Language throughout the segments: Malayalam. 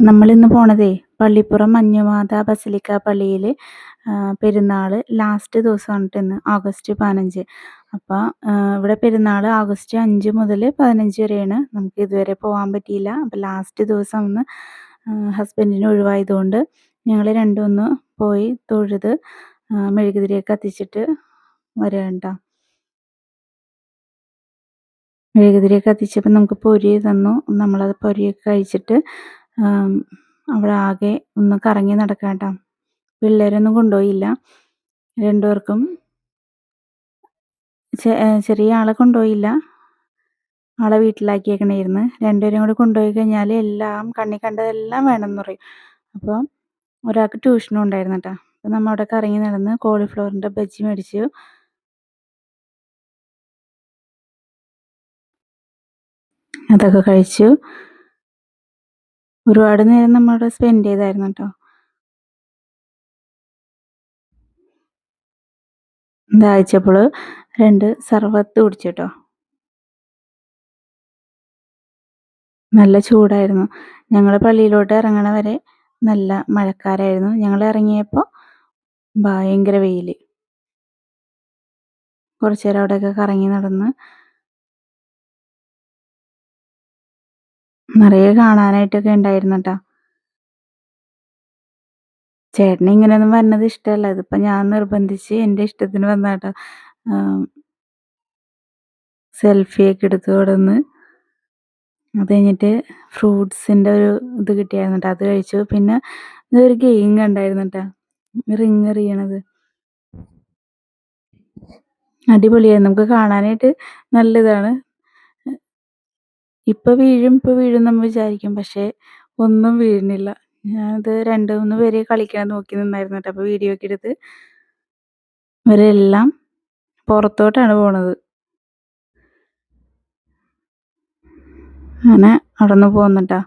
നമ്മളിന്ന് പോണതേ പള്ളിപ്പുറം മഞ്ഞുമാത ബസലിക്ക പള്ളിയിൽ പെരുന്നാൾ ലാസ്റ്റ് ദിവസമാണ് ഇന്ന് ഓഗസ്റ്റ് പതിനഞ്ച്. അപ്പോൾ ഇവിടെ പെരുന്നാൾ ഓഗസ്റ്റ് അഞ്ച് മുതൽ പതിനഞ്ച് വരെയാണ്. നമുക്ക് ഇതുവരെ പോകാൻ പറ്റിയില്ല. അപ്പോൾ ലാസ്റ്റ് ദിവസം ഒന്ന് ഹസ്ബൻഡിന് ഒഴിവായതുകൊണ്ട് ഞങ്ങൾ രണ്ടും ഒന്ന് പോയി തൊഴുത് മെഴുകുതിരിയൊക്കെ കത്തിച്ചിട്ട് വരണ്ട മെഴുകുതിരിയൊക്കെ കത്തിച്ചപ്പോൾ നമുക്ക് പൊരി തന്നു. നമ്മളത് പൊരിയൊക്കെ കഴിച്ചിട്ട് അവിടെ ആകെ ഒന്ന് കറങ്ങി നടക്കാട്ടോ കേട്ടോ പിള്ളേരൊന്നും കൊണ്ടുപോയില്ല. രണ്ടുപേർക്കും ചെറിയ ആളെ കൊണ്ടുപോയില്ല. ആളെ വീട്ടിലാക്കിയേക്കണായിരുന്നു. രണ്ടുപേരും കൂടി കൊണ്ടുപോയി കഴിഞ്ഞാൽ എല്ലാം കണ്ണി കണ്ടതെല്ലാം വേണമെന്ന് പറയും. അപ്പോൾ ഒരാൾക്ക് ട്യൂഷനും ഉണ്ടായിരുന്നു കേട്ടോ അപ്പം നമ്മൾ അവിടെ കറങ്ങി നടന്ന് കോളിഫ്ലവറിന്റെ ബജ്ജി മേടിച്ചു. അതൊക്കെ കഴിച്ചു. ഒരുപാട് നേരം നമ്മൾ സ്പെൻഡ് ചെയ്തായിരുന്നു കേട്ടോ ഇതാഴ്ചപ്പോൾ രണ്ട് സർവത്ത് കുടിച്ചിട്ടോ നല്ല ചൂടായിരുന്നു. ഞങ്ങൾ പള്ളിയിലോട്ട് ഇറങ്ങണ വരെ നല്ല മഴക്കാരായിരുന്നു. ഞങ്ങൾ ഇറങ്ങിയപ്പോൾ ഭയങ്കര വെയിൽ കുറച്ചു നേരം അവിടെയൊക്കെ കറങ്ങി നടന്ന് നിറയെ കാണാനായിട്ടൊക്കെ ഉണ്ടായിരുന്നു കേട്ടോ ചേട്ടന് ഇങ്ങനെയൊന്നും വരുന്നത് ഇഷ്ടമല്ല. ഇതിപ്പോ ഞാൻ നിർബന്ധിച്ച് എന്റെ ഇഷ്ടത്തിന് വന്നാട്ടോ സെൽഫിയൊക്കെ എടുത്തു കൊടുന്ന് അത് കഴിഞ്ഞിട്ട് ഫ്രൂട്ട്സിന്റെ ഒരു ഇത് കിട്ടിയായിരുന്നു കേട്ടോ അത് കഴിച്ചു. പിന്നെ ഇതൊരു ഗെയിം കണ്ടായിരുന്നു കേട്ടോ റിങ് എറിയണത്. അടിപൊളിയായിരുന്നു നമുക്ക് കാണാനായിട്ട് നല്ലതാണ് ഇപ്പൊ വീഴും ഇപ്പോൾ വീഴും നമ്മൾ വിചാരിക്കും. പക്ഷേ ഒന്നും വീഴുന്നില്ല. ഞാനത് രണ്ട് മൂന്ന് പേര് കളിക്കാൻ നോക്കി നിന്നായിരുന്നു കേട്ടോ അപ്പോൾ വീഡിയോ ഒക്കെ എടുത്ത് ഇവരെല്ലാം പുറത്തോട്ടാണ് പോണത്. അങ്ങനെ അവിടെ നിന്ന് പോകുന്നുട്ടാ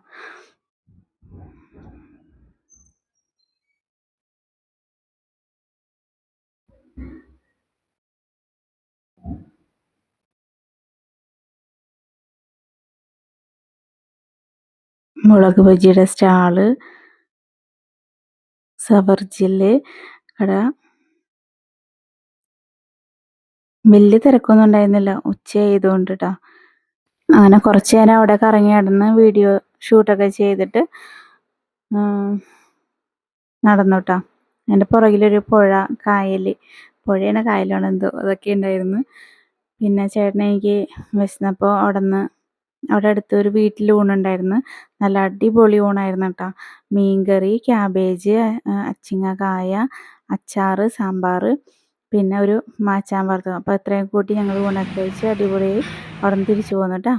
മുളക് ബജിയുടെ സ്റ്റാൾ സബർജിൽ കട. വലിയ തിരക്കൊന്നും ഉണ്ടായിരുന്നില്ല ഉച്ചയായതുകൊണ്ട് കേട്ടോ അങ്ങനെ കുറച്ച് നേരം അവിടെ കറങ്ങി നടന്ന് വീഡിയോ ഷൂട്ടൊക്കെ ചെയ്തിട്ട് നടന്നു കേട്ടോ എന്റെ പുറകിലൊരു പുഴ കായൽ പുഴയാണ് കായലാണ് എന്തോ അതൊക്കെ ഉണ്ടായിരുന്നു. പിന്നെ ചേട്ടൻ എനിക്ക് വിശന്നപ്പോൾ അവിടെ നിന്ന് അവിടെ അടുത്തൊരു വീട്ടിൽ ഊണുണ്ടായിരുന്നു നല്ല അടിപൊളി ഊണായിരുന്നു കേട്ടോ മീൻകറി ക്യാബേജ് അച്ചിങ്ങക്കായ അച്ചാറ് സാമ്പാർ പിന്നെ ഒരു മാച്ചാൻ വറുത്തത്. അപ്പോൾ അത്രയും കൂട്ടി ഞങ്ങൾ ഊണൊക്കെ കഴിച്ച് അടിപൊളിയായി. അവിടെ നിന്ന് തിരിച്ചു പോന്നു കേട്ടോ